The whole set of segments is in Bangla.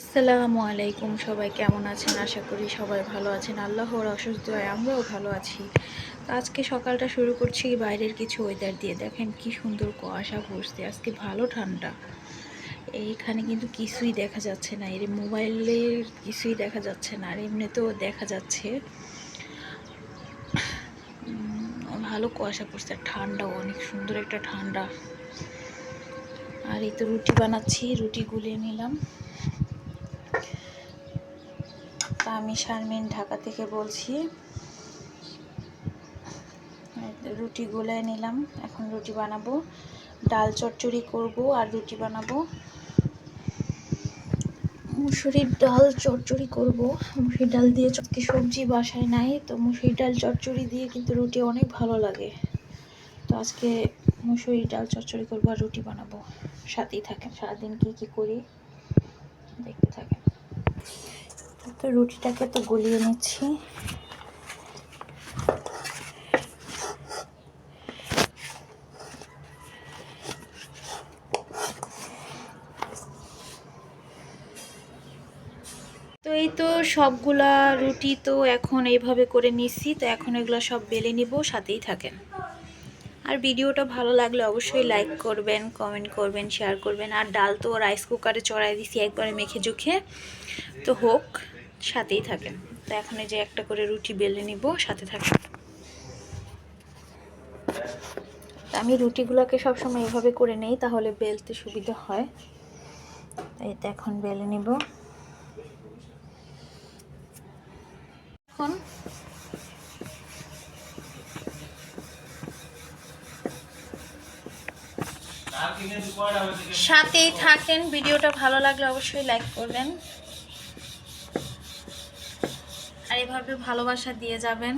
আসসালামু আলাইকুম, সবাই কেমন আছেন? আশা করি সবাই ভালো আছেন। আল্লাহর অসুস্থ হয় আমরাও ভালো আছি। তো আজকে সকালটা শুরু করছি বাইরের কিছু ওয়েদার দিয়ে। দেখেন কি সুন্দর কুয়াশা পড়ছে, আজকে ভালো ঠান্ডা। এইখানে কিন্তু কিছুই দেখা যাচ্ছে না, এর মোবাইলে কিছুই দেখা যাচ্ছে না, আর এমনিতেও দেখা যাচ্ছে ভালো কুয়াশা পড়ছে ঠান্ডাও, অনেক সুন্দর একটা ঠান্ডা। আর এই তো রুটি বানাচ্ছি, রুটি গুলিয়ে নিলাম। তা আমি শারমিন ঢাকা থেকে বলছি। রুটি গোলায় নিলাম, এখন রুটি বানাবো। ডাল চচ্চড়ি করব আর রুটি বানাবো। মুসুরির ডাল চচ্চড়ি করব। মুসুরির ডাল দিয়ে আজকে সবজি বাসায় নাই, তো মুসুরির ডাল চচ্চড়ি দিয়ে কিন্তু রুটি অনেক ভালো লাগে। তো আজকে মুসুরির ডাল চচ্চড়ি করব আর রুটি বানাবো। সাথেই থাকেন, সারাদিন কী কী করি, দেখতে থাকেন। তো রুটিটাকে তো গলিয়ে নিচ্ছি। তো এই তো সবগুলা রুটি তো এখন এইভাবে করে নিচ্ছি, তো এখন এগুলো সব বেলে নিব, সাথেই থাকেন। আর ভিডিওটা ভালো লাগলে অবশ্যই লাইক করবেন কমেন্ট করবেন শেয়ার করবেন। আর ডাল তো রাইস কুকারে চড়াই দিছি, একবারে মেখে জুখে তো হোক। সাথেই থাকেন তো এখন এই যে একটা করে রুটি বেলে নিব, সাথে থাকেন আমি রুটিগুলোকে সবসময় এভাবে করে নেই, তাহলে বেলতে সুবিধা হয়। এই তো এখন বেলে নিব। এখন সাথেই থাকেন, ভিডিওটা ভালো লাগলে অবশ্যই লাইক করবেন। আর এভাবে ভালোবাসা দিয়ে যাবেন।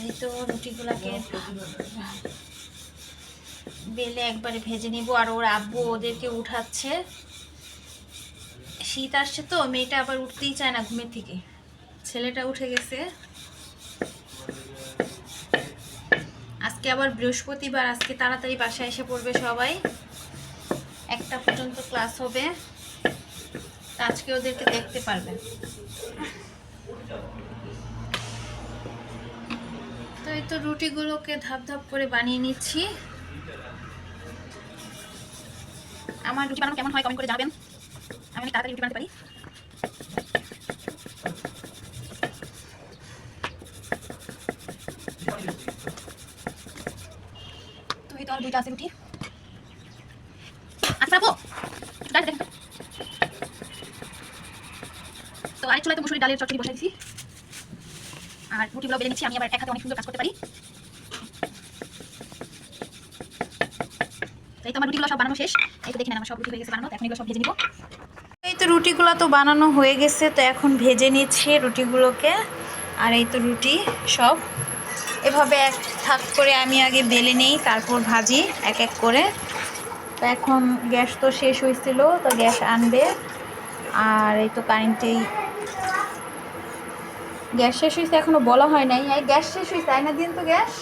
এই তো রুটিগুলাকে বেলে একবারে ভেজে নিব, আর ওর আব্বু ওদেরকে উঠাচ্ছে। শীত আসছে তো, মেয়েটা আবার উঠতেই চায় না ঘুমের থেকে। ছেলেটা উঠে গেছে। আজকে আবার বৃহস্পতিবার, আজকে তাড়াতাড়ি বাসায় এসে পড়বে সবাই। একটা পর্যন্ত ক্লাস হবে। আজকে ওদেরকে দেখতে পারবেন তো এই তো রুটিগুলোকে ধাপ ধাপ করে বানিয়ে নিচ্ছি। আমার রুটি বানানো কেমন হয় কমেন্ট করে জানাবেন। আমি তাড়াতাড়ি রুটি বানাতে পারি? তো এই তো আর দুইটা আছে রুটি আচ্ছা আপু ডাল দেখেন তো মুসুরি ডালের চচ্চড়ি বসাই দিছি আর রুটিগুলো বেলে নিচ্ছি, আমি আবার এক হাতে অনেক সুন্দর কাজ করতে পারি। তো এই তো আমার রুটিগুলো সব বানানো শেষ। এই তো দেখে নেন, আমার সব রুটি হয়ে গেছে বানানো। এখন এগুলো সব ভেজে নিব। এই তো রুটিগুলো তো বানানো হয়ে গেছে, তো এখন ভেজে নিচ্ছি রুটিগুলোকে। আর এই তো রুটি সব। এভাবে এক থাক করে আমি আগে বেলে নেই, তারপর ভাজি এক এক করে। তো এখন গ্যাস তো শেষ হয়েছিল, তো গ্যাস আনবে। আর এই তো কারেন্টেই গ্যাস শেষ হয়েছে, এখনও বলা হয় নাই। এই গ্যাস শেষ হয়েছে, আয়না দিন তো গ্যাস।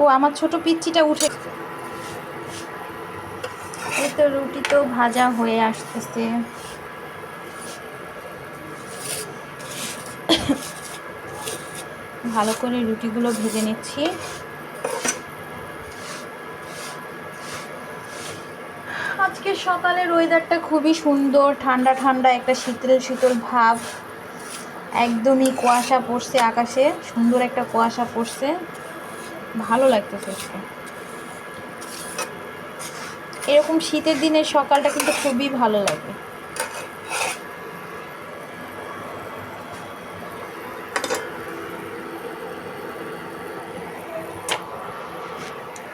ও, আমার ছোট পিচ্চিটা উঠে এই তো রুটি তো ভাজা হয়ে আসতেছে। ভালো করে রুটিগুলো ভেজে নিচ্ছি আজকে সকালের ওয়েদারটা খুবই সুন্দর, ঠান্ডা ঠান্ডা, একটা শীতল শীতল ভাব। একদমই কুয়াশা পড়ছে আকাশে, সুন্দর একটা কুয়াশা পড়ছে। ভালো লাগতেছে আজকে। এরকম শীতের দিনের সকালটা কিন্তু খুবই ভালো লাগে।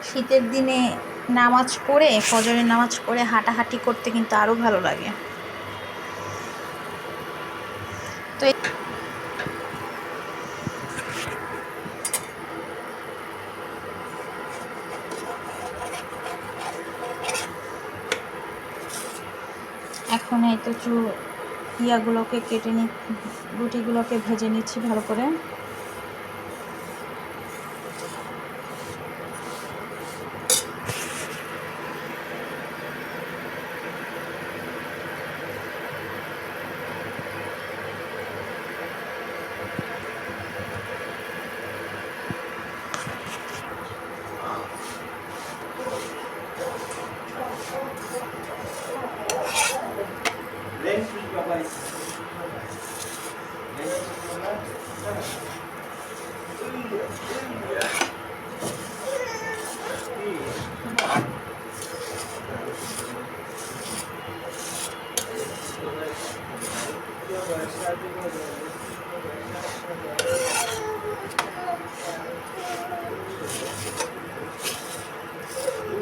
শীতের দিনে নামাজ পড়ে, ফজরের নামাজ পড়ে হাঁটাহাঁটি করতে কিন্তু আরও ভালো লাগে। তো এখন এই তো চু ইয়াগুলোকে কেটে নি রুটিগুলোকে ভেজে নিচ্ছি ভালো করে।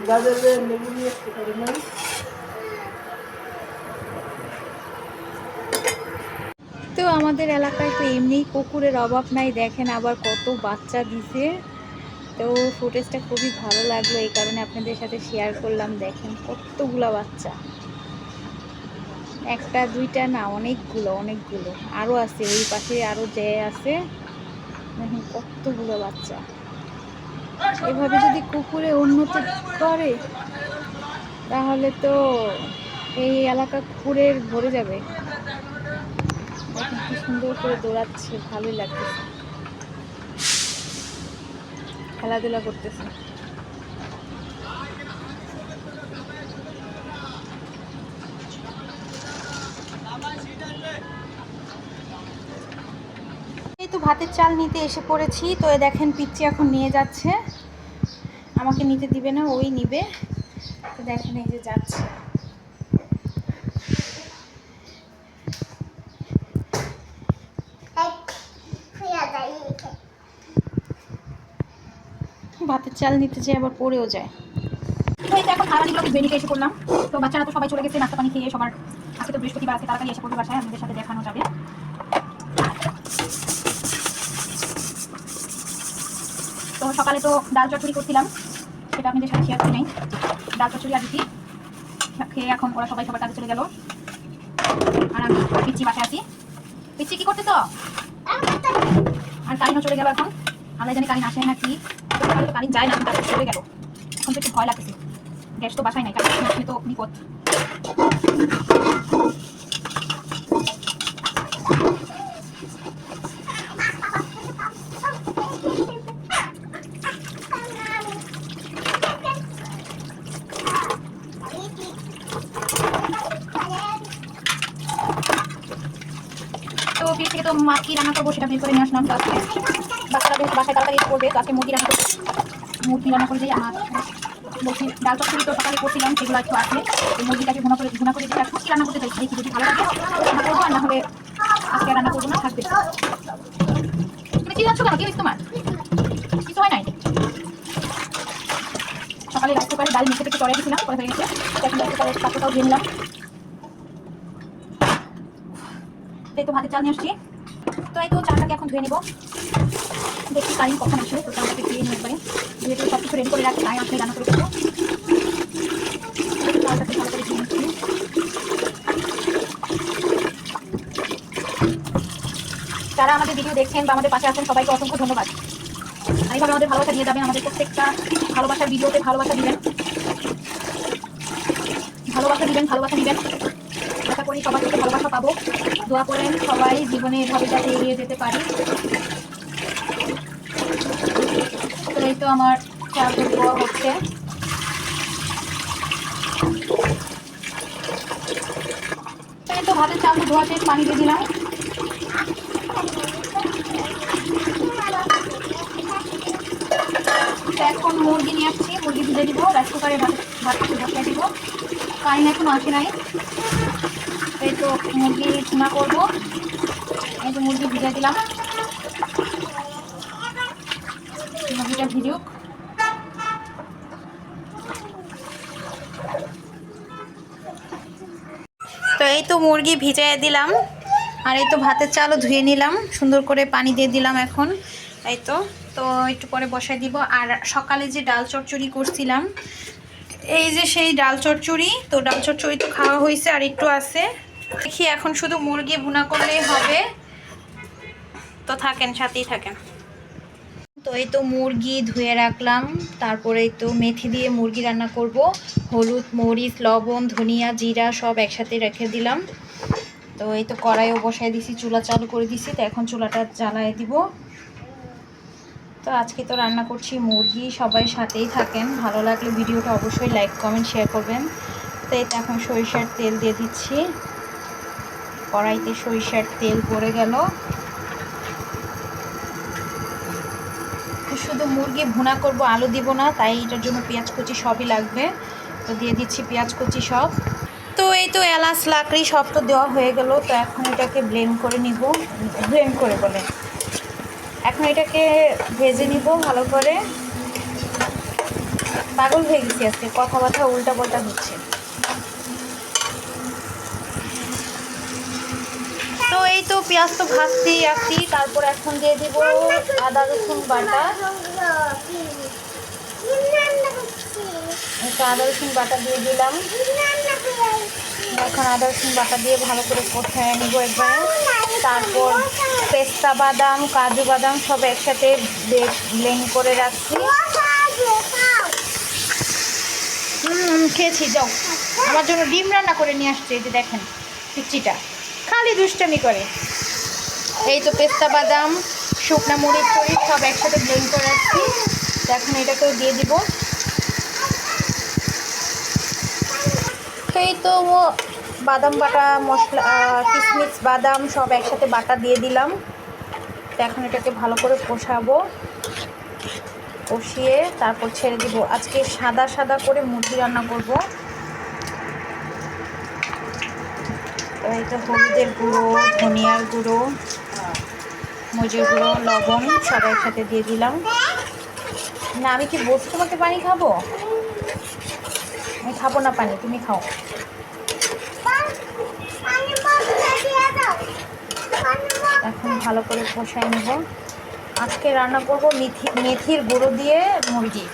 লেবু না তো আমাদের এলাকায় তো এমনিই কুকুরের অভাব নাই, দেখেন আবার কত বাচ্চা দিছে। তো ফুটেজটা খুবই ভালো লাগল, এই কারণে আপনাদের সাথে শেয়ার করলাম, দেখেন কতগুলা বাচ্চা। একটা, দুইটা না, অনেকগুলো অনেকগুলো। আরও আছে, ওই পাশে আরও যে আছে, দেখেন কতগুলো বাচ্চা। এভাবে যদি কুকুরে উন্নতি করে, তাহলে তো এই এলাকা কুকুরের ভরে যাবে। কি সুন্দর করে দৌড়াচ্ছে, ভালোই লাগতেছে। খেলাধুলা করতেছে। তো ভাতের চাল নিতে এসে পড়েছি তো এ দেখেন পিচ্ছি এখন নিয়ে যাচ্ছে। আমাকে নিতে দিবে না ওই নিবে। তো দেখেন এই যে যাচ্ছে। ভাতের চাল নিতে যেয়ে আবার পড়েও যায়। এখন হারানিগুলোকে বেরিয়ে এসে পড়লাম তো বাচ্চারা তো সবাই চলে গেছে নাস্তা পানি খেয়ে সবার আজকে তো বৃহস্পতিবার আছে তাড়াতাড়ি এসে পড়বে বাসায় আমাদের সাথে দেখানো যাবে। সকালে তো ডাল চচ্চড়ি করছিলাম, সেটা আপনাদের সাথে শেয়ার করি নাই। ডাল চচ্চড়ি আর রুটি খেয়ে এখন ওরা সবাই সবার কাজে চলে গেল। আর আমি পিচ্ছি বাসায় আছি। পিচ্ছি কি করতেছ? আর কারিনও চলে গেল এখন। আমরা জানি কালিন আসে না কি। সকালে তো যায় না তারপর চলে গেল। এখন তো একটু ভয় লাগতেছে। গ্যাস তো বাসায় নাই আসলে তো বিপদ। ফ্রিজ থেকে তো মা কি রান্না করব, সেটা বের করে নিয়ে আসলাম তো আজকে বাচ্চারা বেশ বাসায় তাড়াতাড়ি করবে তো আজকে মুরগি রান্না করব মুরগি রান্না করে দিই আমার বলছি ডাল চচ্চড়ি তো সকালে করছিলাম, সেগুলো একটু আছে। তো মুরগিটাকে ঘুনা করে ঘুনা করে দিই আর রান্না করতে চাইছি, দেখি যদি ভালো লাগে। রান্না করব, আর না হলে আজকে রান্না করব না, থাকবে। তুমি কি যাচ্ছ কেন? কি তোমার? কিছু হয় নাই? সকালে রাইস কুকারে ডাল মেখে থেকে চড়াই দিয়েছিলাম পরে হয়ে গেছে। এখন রাইস কুকারে পাত্রটাও দিয়ে নিলাম এই তো ভাতের চাল নিয়ে আসছি। তো এই তো চালটাকে এখন ধুয়ে নেব। দেখি কারিন কখন আসে, তো চালটাকে ধুয়ে নিয়ে একবারে। দিয়ে সব কিছু রেডি করে রাখি তাই আসলে রান্না করে দেবো চালটাকে ভালো করে ধুয়ে যারা আমাদের ভিডিও দেখছেন বা আমাদের পাশে আছেন, সবাইকে অসংখ্য ধন্যবাদ। আর এইভাবে আমাদের ভালোবাসা দিয়ে যাবেন, আমাদের প্রত্যেকটা ভালোবাসার ভিডিওতে ভালোবাসা দিবেন। ভালোবাসা দিবেন ভালোবাসা দিবেন আশা করি সবার থেকে ভালোবাসা পাবো। দোয়া করেন সবাই জীবনে এভাবে যাতে এগিয়ে যেতে পারি। তো এই তো আমার দোয়া হচ্ছে। তো ভাতের চাল, ধোয়া শেষ পানি দিয়ে দিলাম। এখন মুরগি নিয়ে আসছি, মুরগি ভেজে দিব রাইস কুকারে ভাত ভাত বসিয়ে দিব। কারেন্ট এখন আসে নাই। এই তো মুরগি ভুনা করব। এই তো মুরগি ভিজে দিলাম। মুরগিটা ভিজুক। তো এই তো মুরগি ভিজাই দিলাম। আর এই তো ভাতের চালও ধুয়ে নিলাম। সুন্দর করে পানি দিয়ে দিলাম এখন। এই তো তো একটু পরে বসাই দিব। আর সকালে যে ডাল চচ্চড়ি করছিলাম, এই যে সেই ডাল চচ্চড়ি, তো ডাল চচ্চড়ি তো খাওয়া হয়েছে আর একটু আছে। দেখি, এখন শুধু মুরগি ভুনা করলেই হবে। তো থাকেন, সাথেই থাকেন। তো এই তো মুরগি ধুয়ে রাখলাম, তারপরে তো মেথি দিয়ে মুরগি রান্না করব। হলুদ, মরিচ, লবণ, ধনিয়া, জিরা সব একসাথে রেখে দিলাম। তো এই তো কড়াইও বসাই দিছি, চুলা চালু করে দিছি, তো এখন চুলাটা জ্বালায় দিব। তো আজকে তো রান্না করছি মুরগি, সবাই সাথেই থাকেন। ভালো লাগলে ভিডিওটা অবশ্যই লাইক, কমেন্ট, শেয়ার করবেন। তো এই তো এখন সরিষার তেল দিয়ে দিচ্ছি। কড়াইতে সরিষার তেল পড়ে গেল। শুধু মুরগি ভুনা করব, আলু দিব না, তাই এটার জন্য পেঁয়াজ কুচি সবই লাগবে। তো দিয়ে দিচ্ছি পেঁয়াজ কুচি সব। তো এই তো এলাচ, লাকড়ি সব তো দেওয়া হয়ে গেল, তো এখন এটাকে ব্লেন্ড করে নিব। ব্লেন্ড করে বলে। এখন এটাকে ভেজে নিব ভালো করে। পাগল হয়ে গেছি আজকে কথাবার্তা উল্টা পাল্টা হচ্ছে। এই তো পেঁয়াজ তো ভাজতেই আসছি তারপর এখন দিয়ে দিব আদা রসুন বাটা। আদা রসুন বাটা দিয়ে দিলাম। এখন আদা রসুন বাটা দিয়ে ভালো করে কষায় নিব একবার। তারপর পেস্তা বাদাম, কাজু বাদাম সব একসাথে ব্লেন্ড করে রাখছি। হুম, খেয়েছি, যাও। আমার জন্য ডিম রান্না করে নিয়ে আসছে, এই যে দেখেন, পিচ্চিটা। খালি দুষ্টামি করে। এই তো পেস্তা বাদাম, শুকনা মরিচ টরিচ সব একসাথে ব্লেন্ড করে রাখছি। এখন এটাকেও দিয়ে দিব। এই তো বাদাম বাটা, মশলা কিশমিশ বাদাম সব একসাথে বাটা দিয়ে দিলাম। এখন এটাকে ভালো করে কষাবো। কষিয়ে তারপর ছেড়ে দিব। আজকে সাদা সাদা করে মুরগি রান্না করব। তো এই তো হলুদের গুঁড়ো, ধনিয়ার গুঁড়ো, মজুর গুঁড়ো, লবণ সব একসাথে দিয়ে দিলাম। না, আমি কি বলছি তোমাকে পানি খাব? আমি খাব না পানি, তুমি খাও। এখন ভালো করে কষাই নেব। আজকে রান্না করব মেথি, মেথির গুঁড়ো দিয়ে মুরগি।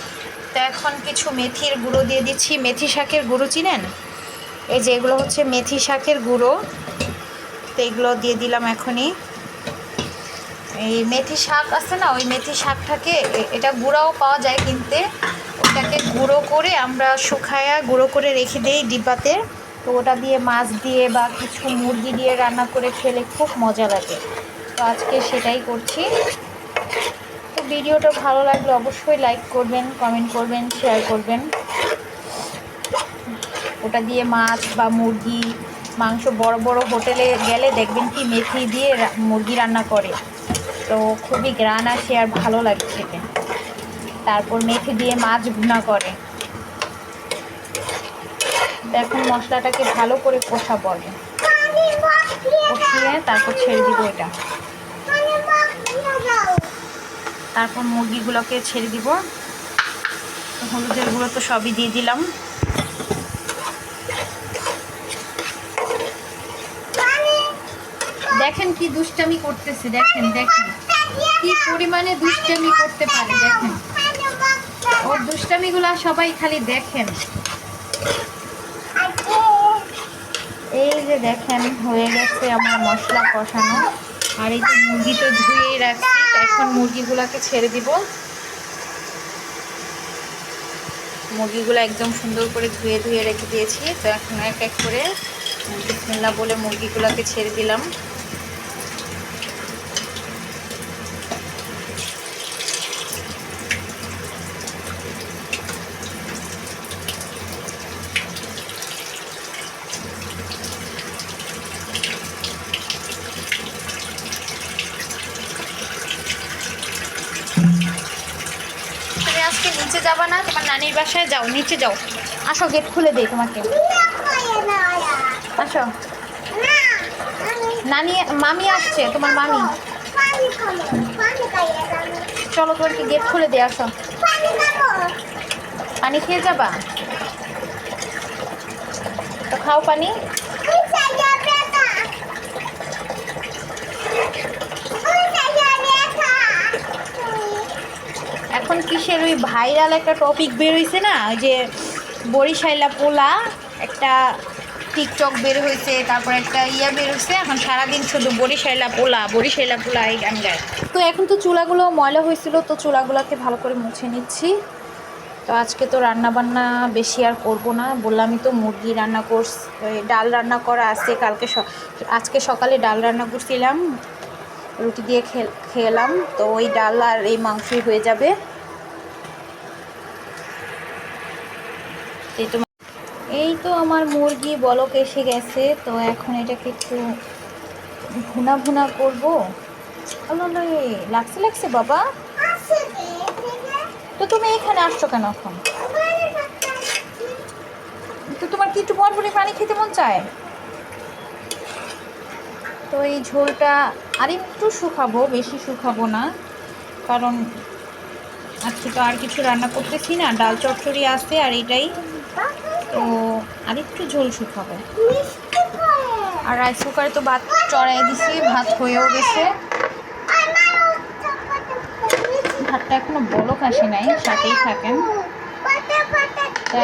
তো এখন কিছু মেথির গুঁড়ো দিয়ে দিচ্ছি। মেথি শাকের গুঁড়ো চিনেন? এই যে এগুলো হচ্ছে মেথি শাকের গুঁড়ো। তো এগুলো দিয়ে দিলাম এখনই। এই মেথি শাক আছে না, ওই মেথি শাকটাকে এটা গুঁড়াও পাওয়া যায় কিনতে। ওটাকে গুঁড়ো করে আমরা শুকায়া গুঁড়ো করে রেখে দিই ডিব্বাতে। তো ওটা দিয়ে মাছ দিয়ে বা কিছু মুরগি দিয়ে রান্না করে খেলে খুব মজা লাগে। তো আজকে সেটাই করছি। তো ভিডিওটা ভালো লাগলে অবশ্যই লাইক করবেন কমেন্ট করবেন শেয়ার করবেন। ওটা দিয়ে মাছ বা মুরগি, মাংস বড় বড় হোটেলে গেলে দেখবেন কি মেথি দিয়ে মুরগি রান্না করে। তো খুবই গ্রান আসে আর ভালো লাগে খেতে। তারপর মেথি দিয়ে মাছ ভুনা করে। এখন মশলাটাকে ভালো করে কষা পড়ে। কষিয়ে তারপর ছেড়ে দিব এটা। তারপর মুরগিগুলোকে ছেড়ে দিব। হলুদের গুঁড়ো তো সবই দিয়ে দিলাম। দেখেন কি দুষ্টামি করতেছে, দেখেন দেখেন। কি পরিমাণে দুষ্টামি করতে পারে, দেখেন। ওর দুষ্টামিগুলো সবাই খালি দেখেন। এই যে দেখেন, হয়ে গেছে আমার মশলা কষানো। আর এই যে মুরগি তো ধুয়ে রাখছি এখন মুরগিগুলোকে ছেড়ে দিব। মুরগিগুলো একদম সুন্দর করে ধুয়ে ধুয়ে রেখে দিয়েছি, তো এখন এক এক করে বিসমিল্লাহ বলে মুরগিগুলোকে ছেড়ে দিলাম তুমি আজকে নিচে যাবা না তোমার নানির বাসায় যাও, নিচে যাও। আসো, গেট খুলে দেই তোমাকে। আসো। নানি, মামি আসছে, তোমার মামি। চলো তোমাকে গেট খুলে দিয়ে আসো। পানি খেয়ে যাবা? তো খাও পানি। এখন কিসের ওই ভাইরাল একটা টপিক বেরোইছে না? ওই যে বরিশাইলা পোলা, একটা টিকটক বের হয়েছে, তারপর একটা ইয়া বের হয়েছে, এখন সারাদিন শুধু বরিশাইলা পোলা বরিশাইলা পোলা এই গান গায়। তো এখন তো চুলাগুলো ময়লা হয়েছিল, তো চুলাগুলোকে ভালো করে মুছে নিচ্ছি। তো আজকে তো রান্না বান্না বেশি আর করব না, বললামই তো মুরগি রান্না ওই ডাল রান্না করা আছে, কালকে আজকে সকালে ডাল রান্না করছিলাম। রুটি দিয়ে খেলাম। তো ওই ডাল আর এই মাংসই হয়ে যাবে। এই তো আমার মুরগি বলক এসে গেছে। তো এখন এটাকে একটু ভুনা ভুনা করব। লাগছে লাগছে বাবা। তো তুমি এখানে আসছো কেন এখন? তো তোমার কি একটু বরবরি পানি খেতে মন চায়? তো এই ঝোলটা আর একটু শুকাবো, বেশি শুকাবো না। কারণ আজকে তো আর কিছু রান্না করতেছি না, ডাল চচ্চড়ি আছে আর এটাই। তো আর একটু ঝোল শুকাবো। আর রাইস কুকারে তো ভাত চড়াই দিছি, ভাত হয়েও গেছে। ভাতটা এখনও বলক আসে নাই, সাথেই থাকেন।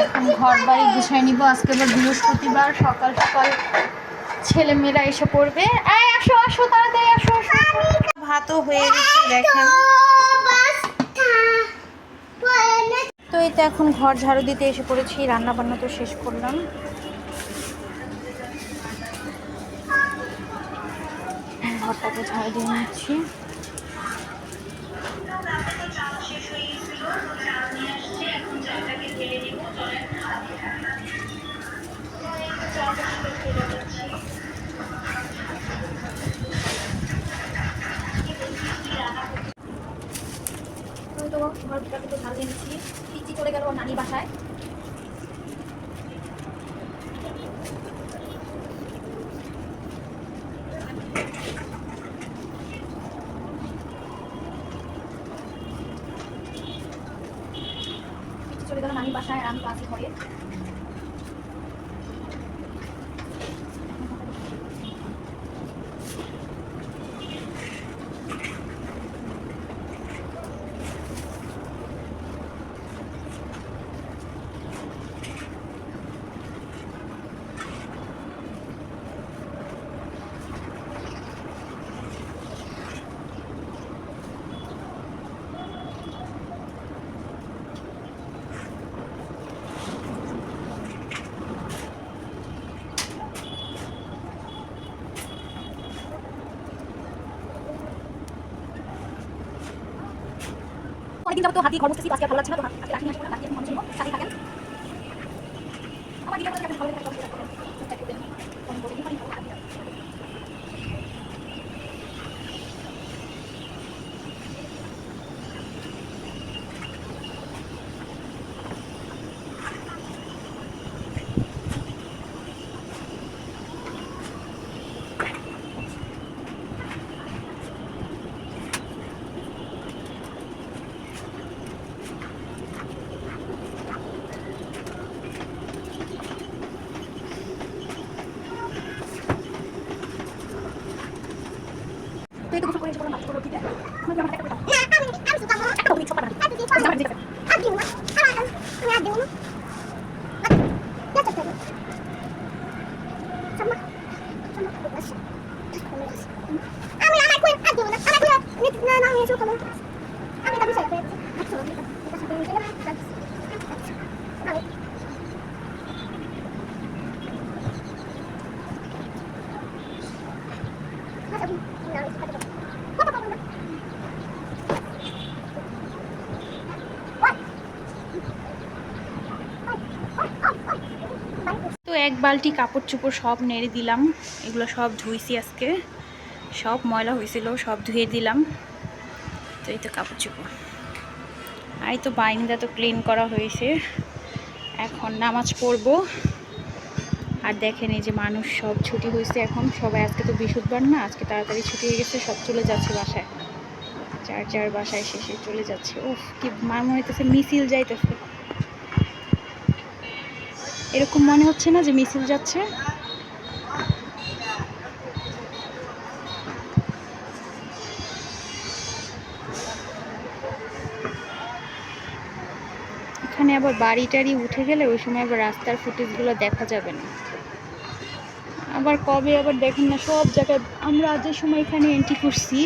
এখন ঘর বাড়ি গুছাই নিব, আজকে আবার বৃহস্পতিবার, সকাল সকাল ছেলে মেয়েরা এসে পড়বে। আয় আসো আসো তাড়াতাড়ি আসো আসো। ভাতও হয়ে গেছে দেখেন তো এই তো এখন ঘর ঝাড়ু দিতে এসে পড়েছি রান্না বান্না তো শেষ করলাম। ঘরটাকে ঝাড়ু দিয়ে নিচ্ছি। তো ঘর চলে গেল নানি বাসায় পিচি চলে গেল নানি বাসায় আর আমি তো আছি ঘরে অনেকদিন যাবত তো হাতি ঘর তো আজকে ভালো লাগছে না তো আজকে রাখি আসব না, রাখি এখন। আমার ভিডিওটা ভালো লাগে ভালো লাগে তো এই তো গোসল করে এসে পড়লাম বাথরুম করতে। এখন জামাটা একটা করে দাও। একটা করে দিই, ছোট বানাবি। জামাটা দিয়ে দেবে। তো এক বালতি কাপড় চোপড় সব নেড়ে দিলাম। এগুলো সব ধুইছি আজকে। সব ময়লা হয়েছিল সব ধুয়ে দিলাম। তো এই তো কাপড় চোপড় আর তো বাইনিদা তো ক্লিন করা হয়েছে। এখন নামাজ পড়ব। আর দেখেন এই যে মানুষ সব ছুটি হয়েছে এখন। সবাই আজকে তো বৃহস্পতিবার না, আজকে তাড়াতাড়ি ছুটি হয়ে গেছে, সব চলে যাচ্ছে বাসায়। চার চার বাসায় শেষে চলে যাচ্ছে। উফ, কি মার মনে হইতেছে মিছিল যাইতেছে। এরকম মনে হচ্ছে না যে মিছিল যাচ্ছে? এখানে আবার বাড়ি টাড়ি উঠে গেলে ওই সময় আবার রাস্তার ফুটেজগুলো দেখা যাবে না। আবার কবে আবার দেখেন না, সব জায়গায় আমরা যে সময় এখানে এন্ট্রি করছি,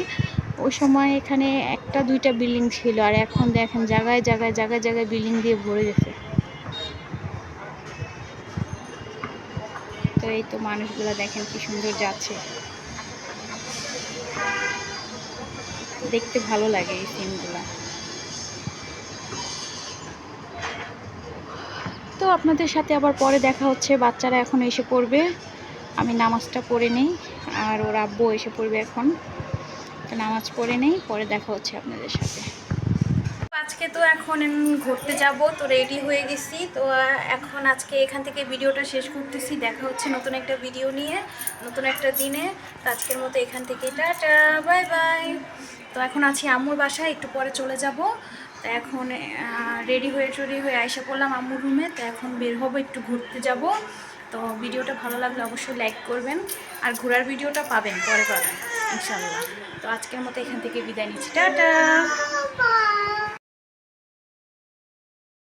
ওই সময় এখানে একটা, দুইটা বিল্ডিং ছিল আর এখন দেখেন জায়গায় জায়গায় জায়গায় জায়গায় বিল্ডিং দিয়ে ভরে গেছে। তো এই তো মানুষগুলো দেখেন কি সুন্দর যাচ্ছে। দেখতে ভালো লাগে এই সিনগুলো। তো আপনাদের সাথে আবার পরে দেখা হচ্ছে, বাচ্চারা এখন এসে পড়বে। আমি নামাজটা পড়ে নেই, আর ওর আব্বু এসে পড়বে এখন। তো নামাজ পড়ে নেই, পরে দেখা হচ্ছে আপনাদের সাথে। আজকে তো এখন ঘুরতে যাব, তো রেডি হয়ে গেছি। তো এখন আজকে এখান থেকে ভিডিওটা শেষ করতেছি। দেখা হচ্ছে নতুন একটা ভিডিও নিয়ে, নতুন একটা দিনে। তো আজকের মতো এখান থেকে টাটা, বাই বাই। তো এখন আছি আম্মুর বাসায়, একটু পরে চলে যাব। তো এখন রেডি হয়ে টরেডি হয়ে আইসা পড়লাম আম্মুর রুমে তো এখন বের হব, একটু ঘুরতে যাব। তো ভিডিওটা ভালো লাগলে অবশ্যই লাইক করবেন। আর ঘোরার ভিডিওটা পাবেন, পরে পাবেন ইনশাল্লাহ তো আজকের মতো এখান থেকে বিদায় নিচ্ছি। টাটা!